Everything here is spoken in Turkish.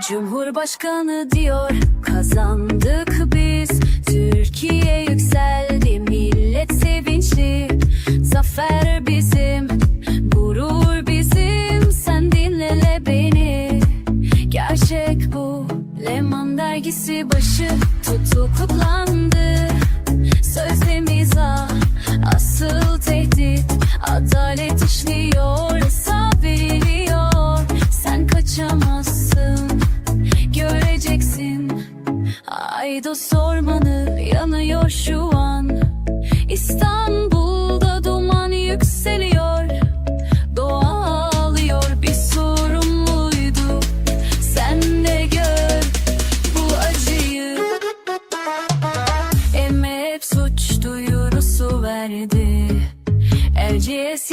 Cumhurbaşkanı diyor kazandık biz. Türkiye yükseldi millet sevinçli. Zafer bizim gurur bizim. Sen dinlele beni. Gerçek bu Leman dergisi başı tutuklandı Haydo sormanı yanıyor şu an. İstanbul'da duman yükseliyor. Doğa ağlıyor bir sorun Sen de gör bu acıyı. Emme hep suç duyurusu verdi. LGS